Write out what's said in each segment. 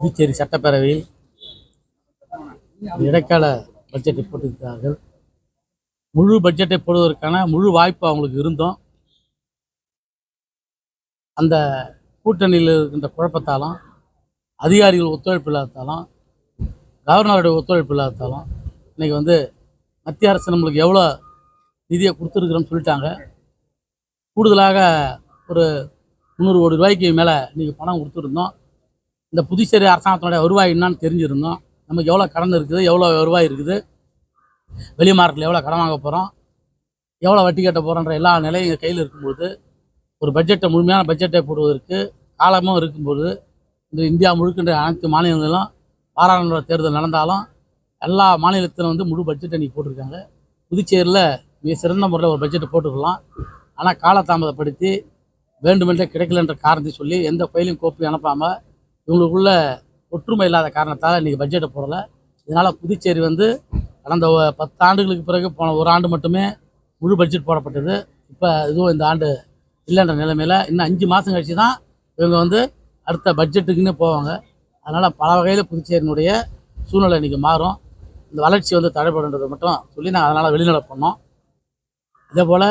புதுச்சேரி சட்டப்பேரவையில் இடைக்கால பட்ஜெட்டை போட்டிருக்கிறார்கள். முழு பட்ஜெட்டை போடுவதற்கான முழு வாய்ப்பு அவங்களுக்கு இருந்தோம். அந்த கூட்டணியில் இருக்கின்ற குழப்பத்தாலும் அதிகாரிகள் ஒத்துழைப்பு இல்லாததாலும் கவர்னருடைய ஒத்துழைப்பு இல்லாததாலும் இன்றைக்கி வந்து மத்திய அரசு நம்மளுக்கு எவ்வளோ நிதியை கொடுத்துருக்குறோன்னு சொல்லிட்டாங்க. கூடுதலாக ஒரு முந்நூறு கோடி ரூபாய்க்கு மேலே இன்றைக்கி பணம் கொடுத்துருந்தோம். இந்த புதுச்சேரி அரசாங்கத்தினுடைய வருவாய் என்னன்னு தெரிஞ்சிருந்தோம். நமக்கு எவ்வளோ கடன் இருக்குது எவ்வளோ வருவாய் இருக்குது வெளி மார்க்கெட்டில் எவ்வளோ கடன் வாங்க போகிறோம் எவ்வளோ வட்டி கட்ட போகிறோன்ற எல்லா நிலையும் எங்கள் கையில் இருக்கும்போது ஒரு பட்ஜெட்டை முழுமையான பட்ஜெட்டை போடுவதற்கு காலமும் இருக்கும்போது இந்த இந்தியா முழுக்கின்ற அனைத்து மாநிலங்களிலும் பாராளுமன்ற தேர்தல் நடந்தாலும் எல்லா மாநிலத்திலும் வந்து முழு பட்ஜெட்டை நீ போட்டிருக்காங்க. புதுச்சேரியில் மிக சிறந்த முறையில் ஒரு பட்ஜெட்டை போட்டுக்கலாம் ஆனால் காலதாமதப்படுத்தி வேண்டுமென்றே கிடைக்கலன்ற காரணத்தை சொல்லி எந்த ஃபைலையும் கோப்பி அனுப்பாமல் இவங்களுக்குள்ள ஒற்றுமை இல்லாத காரணத்தால் இன்றைக்கி பட்ஜெட்டை போடலை. இதனால் புதுச்சேரி வந்து கடந்த பத்து ஆண்டுகளுக்கு பிறகு போன ஒரு ஆண்டு மட்டுமே முழு பட்ஜெட் போடப்பட்டது. இப்போ இதுவும் இந்த ஆண்டு இல்லைன்ற நிலைமையில் இன்னும் அஞ்சு மாதம் கழிச்சு தான் இவங்க வந்து அடுத்த பட்ஜெட்டுக்குன்னு போவாங்க. அதனால் பல வகையில் புதுச்சேரியினுடைய சூழ்நிலை இன்றைக்கி மாறும். இந்த வளர்ச்சி வந்து தடைபடுன்றது மட்டும் சொல்லி நாங்கள் அதனால் வெளிநடை பண்ணோம். இதே போல்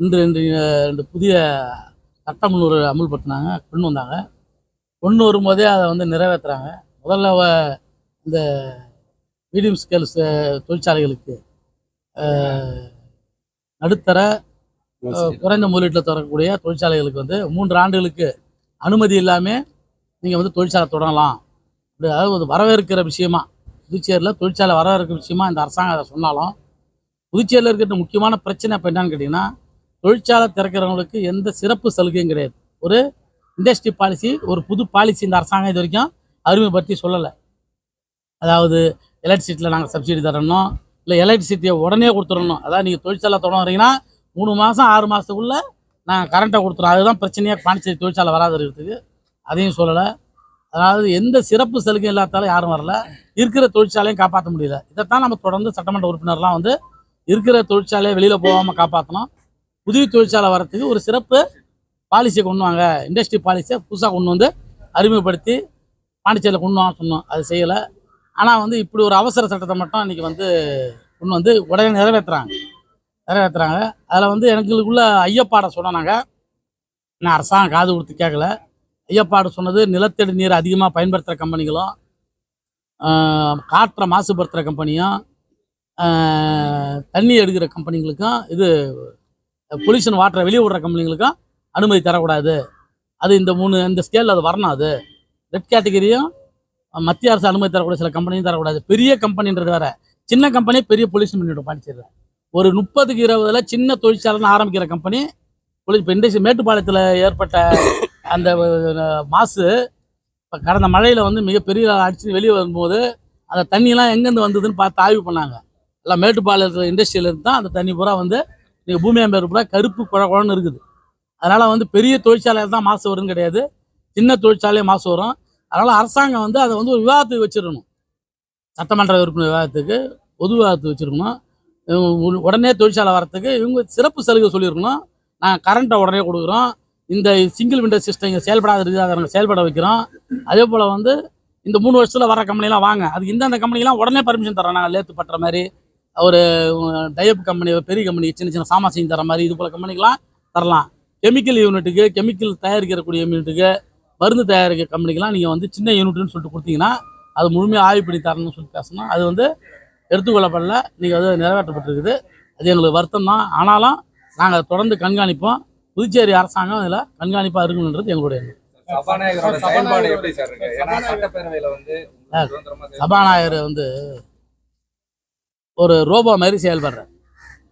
இன்று இன்று ரெண்டு புதிய சட்டம் முன்னூறு அமுல்படுத்தினாங்க கொண்டு வந்தாங்க. கொண்டு வரும்போதே அதை வந்து நிறைவேற்றுறாங்க முதல்ல இந்த மீடியம் ஸ்கேல்ஸ் தொழிற்சாலைகளுக்கு நடுத்தர குறைந்த முதலீட்டில் தொடரக்கூடிய தொழிற்சாலைகளுக்கு வந்து மூன்று ஆண்டுகளுக்கு அனுமதி இல்லாமல் நீங்கள் வந்து தொழிற்சாலை தொடங்கலாம் அப்படி அதாவது வரவேற்கிற விஷயமா புதுச்சேரியில் தொழிற்சாலை வரவேற்கிற விஷயமா இந்த அரசாங்கம் அதை சொன்னாலும் புதுச்சேரியில் இருக்கிற முக்கியமான பிரச்சனை இப்போ என்னன்னு கேட்டிங்கன்னா தொழிற்சாலை திறக்கிறவங்களுக்கு எந்த சிறப்பு சலுகையும் கிடையாது. ஒரு இண்டஸ்ட்ரி பாலிசி ஒரு புது பாலிசி இந்த அரசாங்கம் இது வரைக்கும் அறிமுகப்படுத்தி சொல்லலை. அதாவது எலக்ட்ரிசிட்டியில் நாங்கள் சப்சிடி தரணும் இல்லை எலக்ட்ரிசிட்டியை உடனே கொடுத்துடணும். அதாவது நீங்கள் தொழிற்சாலை தொடங்குறீங்கன்னா மூணு மாதம் ஆறு மாதத்துக்குள்ளே நாங்கள் கரண்ட்டை கொடுத்துறோம். அதுதான் பிரச்சனையாக பாண்டிச்சேரி தொழிற்சாலை வராது இருக்கிறதுக்கு அதையும் சொல்லலை. அதாவது எந்த சிறப்பு சலுகை இல்லாதாலும் யாரும் வரல. இருக்கிற தொழிற்சாலையும் காப்பாற்ற முடியல. இதைத்தான் நம்ம தொடர்ந்து சட்டமன்ற உறுப்பினர்லாம் வந்து இருக்கிற தொழிற்சாலையை வெளியில் போகாமல் காப்பாற்றணும் புதிய தொழிற்சாலை வரத்துக்கு ஒரு சிறப்பு பாலிசியை கொண்டு வாங்க. இண்டஸ்ட்ரி பாலிசியை புதுசாக கொண்டு வந்து அறிமுகப்படுத்தி பாண்டிச்சேரியில் கொண்டு வாங்க சொன்னோம். அது செய்யலை. ஆனால் வந்து இப்படி ஒரு அவசர சட்டத்தை மட்டும் இன்றைக்கி வந்து கொண்டு வந்து உடனே நிறைவேற்றுறாங்க நிறைவேற்றுறாங்க அதில் வந்து எங்களுக்குள்ள ஐயப்பாடை சொன்னாங்க நான் அரசாங்கம் காது கொடுத்து கேட்கல. ஐயப்பாடு சொன்னது நிலத்தடி நீர் அதிகமாக பயன்படுத்துகிற கம்பெனிகளும் காற்றை மாசுபடுத்துகிற கம்பெனியும் தண்ணி எடுக்கிற கம்பெனிங்களுக்கும் இது பொல்யூஷன் வாட்டரை வெளியே விடுற கம்பெனிங்களுக்கும் அனுமதி தரக்கூடாது. அது இந்த மூணு இந்த ஸ்கேலில் அது வரணும் அது. ரெட் கேட்டகரியும் மத்திய அரசு அனுமதி தரக்கூடிய சில கம்பெனியும் தரக்கூடாது. பெரிய கம்பெனின்றது வேற. சின்ன கம்பெனி பெரிய பொல்யூஷன் பண்ணிவிடும் பாண்டிச்சேரியில் ஒரு முப்பதுக்கு இருபதுல சின்ன தொழிற்சாலைன்னு ஆரம்பிக்கிற கம்பெனி இப்போ இண்டஸ்ட்ரி மேட்டுப்பாளையத்தில் ஏற்பட்ட அந்த மாசு இப்போ கடந்த மழையில் வந்து மிகப்பெரிய அடிச்சு வெளியே வரும்போது அந்த தண்ணியெல்லாம் எங்கேருந்து வந்ததுன்னு பார்த்து ஆய்வு பண்ணாங்க. எல்லாம் மேட்டுப்பாளையத்தில் இண்டஸ்ட்ரியிலேருந்து தான் அந்த தண்ணி பூரா வந்து நீங்கள் பூமியாம்பேர் பூரா கருப்பு குழ குழன்னு இருக்குது. அதனால் வந்து பெரிய தொழிற்சாலையில் தான் மாசு வரும்னு கிடையாது. சின்ன தொழிற்சாலையே மாசு வரும். அதனால் அரசாங்கம் வந்து அதை வந்து ஒரு விவாதத்துக்கு வச்சிடணும் சட்டமன்ற உறுப்பினர் விவாதத்துக்கு பொது விவாதத்துக்கு வச்சிருக்கணும். உடனே தொழிற்சாலை வரத்துக்கு இவங்க சிறப்பு சலுகை சொல்லியிருக்கணும். நாங்கள் கரண்ட்டை உடனே கொடுக்குறோம். இந்த சிங்கிள் விண்டோ சிஸ்டம் இங்கே செயல்படாத இருக்குது அதை நாங்கள் செயல்பட வைக்கிறோம். அதே போல் வந்து இந்த மூணு வருஷத்தில் வர கம்பெனிலாம் வாங்க. அதுக்கு இந்தந்த கம்பெனிலாம் உடனே பர்மிஷன் தரோம் நாங்கள் லேத்து பட்டுற மாதிரி ஒரு டைப் கம்பெனி பெரிய கம்பெனி சின்ன சின்ன சாமான் செஞ்சு தர மாதிரி இது போல் கம்பெனிக்கெலாம் தரலாம். கெமிக்கல் யூனிட்டுக்கு கெமிக்கல் தயாரிக்கக்கூடிய யூனிட்டுக்கு மருந்து தயாரிக்கிற கம்பெனிக்கெலாம் நீங்கள் வந்து சின்ன யூனிட்னு சொல்லிட்டு கொடுத்தீங்கன்னா அது முழுமையாக ஆய்வு பண்ணி தரணும்னு சொல்லி பேசணும் அது வந்து எடுத்துக்கொள்ளப்படல. நீங்கள் அது நிறைவேற்றப்பட்டிருக்குது. அது எங்களுக்கு வருத்தம் தான். ஆனாலும் நாங்கள் தொடர்ந்து கண்காணிப்போம். புதுச்சேரி அரசாங்கம் இதில் கண்காணிப்பாக இருக்கணுன்றது எங்களுடைய எண்ணம். வந்து சபாநாயகர் வந்து ஒரு ரோபோ மாதிரி செயல்படுறார்.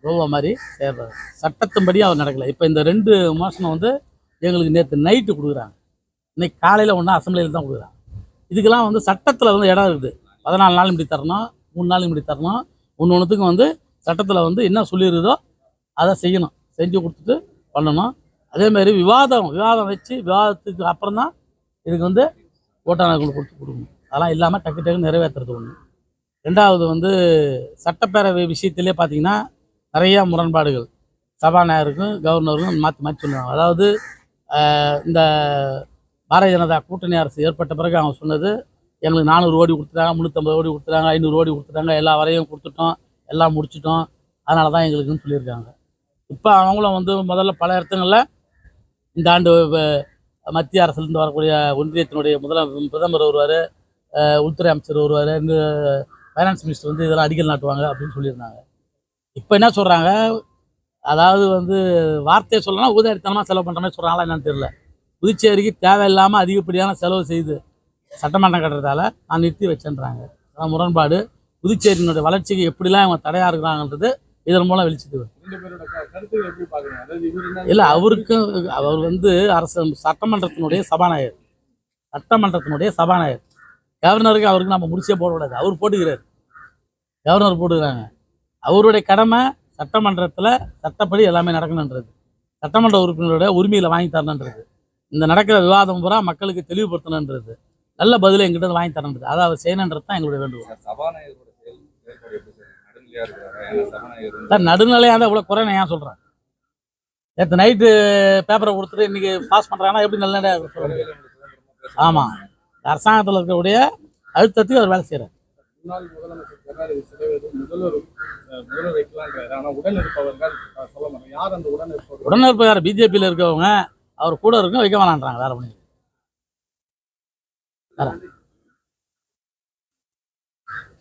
ரோவா மாதிரி செயல்படுறார் சட்டத்தின்படி அவர் நடக்கலை. இப்போ இந்த ரெண்டு மாதம் வந்து எங்களுக்கு நேற்று நைட்டு கொடுக்குறாங்க. இன்னைக்கு காலையில் ஒன்றா அசம்பிளியில் தான் கொடுக்குறாங்க. இதுக்கெல்லாம் வந்து சட்டத்தில் வந்து இடம் இருக்குது. பதினாலு நாள் இப்படி தரணும் மூணு நாள் இப்படி தரணும். ஒன்று ஒன்றுத்துக்கும் வந்து சட்டத்தில் வந்து என்ன சொல்லியிருக்குதோ அதை செய்யணும். செஞ்சு கொடுத்துட்டு பண்ணணும். அதேமாரி விவாதம் விவாதம் வச்சு விவாதத்துக்கு அப்புறம் தான் இதுக்கு வந்து ஓட்டாளர்களுக்கு கொடுத்து கொடுக்கணும். அதெல்லாம் இல்லாமல் டக்கு டக்கு நிறைவேற்றுறது ஒன்று ரெண்டாவது வந்து சட்டப்பேரவை விஷயத்திலே பார்த்தீங்கன்னா நிறையா முரண்பாடுகள். சபாநாயகருக்கும் கவர்னருக்கும் மாற்றி மாற்றி சொல்லுவாங்க. அதாவது இந்த பாரதிய ஜனதா கூட்டணி அரசு ஏற்பட்ட பிறகு அவங்க சொன்னது எங்களுக்கு நானூறு ஓடி கொடுத்துட்டாங்க முந்நூற்றம்பது ஓடி கொடுத்துட்டாங்க ஐநூறு ஓடி கொடுத்துட்டாங்க எல்லா வரையும் கொடுத்துட்டோம் எல்லாம் முடிச்சிட்டோம் அதனால தான் எங்களுக்குன்னு சொல்லியிருக்காங்க. இப்போ அவங்களும் வந்து முதல்ல பல இடத்துங்களில் இந்த ஆண்டு மத்திய அரசுலேருந்து வரக்கூடிய ஒன்றியத்தினுடைய முதல பிரதமர் வருவார் உள்துறை அமைச்சர் வருவார் இந்த ஃபைனான்ஸ் மினிஸ்டர் வந்து இதெல்லாம் அடிக்கல் நாட்டுவாங்க அப்படின்னு சொல்லியிருந்தாங்க. இப்போ என்ன சொல்கிறாங்க அதாவது வந்து வார்த்தையை சொல்லலாம் ஊதாரித்தனமாக செலவு பண்ணுற மாதிரி சொல்கிறாங்களா என்னன்னு தெரியல. புதுச்சேரிக்கு தேவையில்லாமல் அதிகப்படியான செலவு செய்து சட்டமன்றம் கட்டுறதால நான் நிறுத்தி வச்சேன்றாங்க. அதான் முரண்பாடு. புதுச்சேரியினுடைய வளர்ச்சிக்கு எப்படிலாம் இவங்க தடையாக இருக்கிறாங்கன்றது இதன் மூலம் என்ன இல்லை அவருக்கும் அவர் வந்து அரசு சட்டமன்றத்தினுடைய சபாநாயகர். சட்டமன்றத்தினுடைய சபாநாயகர். கவர்னருக்கு அவருக்கு நம்ம முடிச்சே போடக்கூடாது. அவர் போட்டுக்கிறார். கவர்னர் போட்டுக்கிறாங்க. அவருடைய கடமை சட்டமன்றத்தில் சட்டப்படி எல்லாமே நடக்கணுன்றது சட்டமன்ற உறுப்பினருடைய உரிமையில் வாங்கி தரணுன்றது இந்த நடக்கிற விவாதம் பூரா மக்களுக்கு தெளிவுபடுத்தணுன்றது நல்ல பதிலை எங்கிட்ட வாங்கி தரணுன்றது அதை அவர் செய்யணுன்றது தான் எங்களுடைய வேண்டுகோள். சார் நடுநிலையாக இருந்தால் இவ்வளோ குறை நான் ஏன் சொல்கிறேன் நேற்று நைட்டு பேப்பரை கொடுத்துட்டு இன்னைக்கு பாஸ் பண்ணுறாங்கன்னா எப்படி நல்ல ஆமாம் அரசாங்கத்தில் இருக்கக்கூடிய அழுத்தத்துக்கு அவர் வேலை செய்கிறார் முன்னாள் முதலமைச்சர் கருணாநிதி சிலை முதல்வரும் முதல்வர் அஹ், ஆனால் உடன் இருப்பவர்கள் சொல்ல மாட்டோம் யார் அந்த உடன் இருப்பவர் உடன் இருப்பவர் பிஜேபியில் இருக்கவங்க. அவர் கூட இருக்கும் வைக்க வேணான்றாங்க. வேற பண்ணி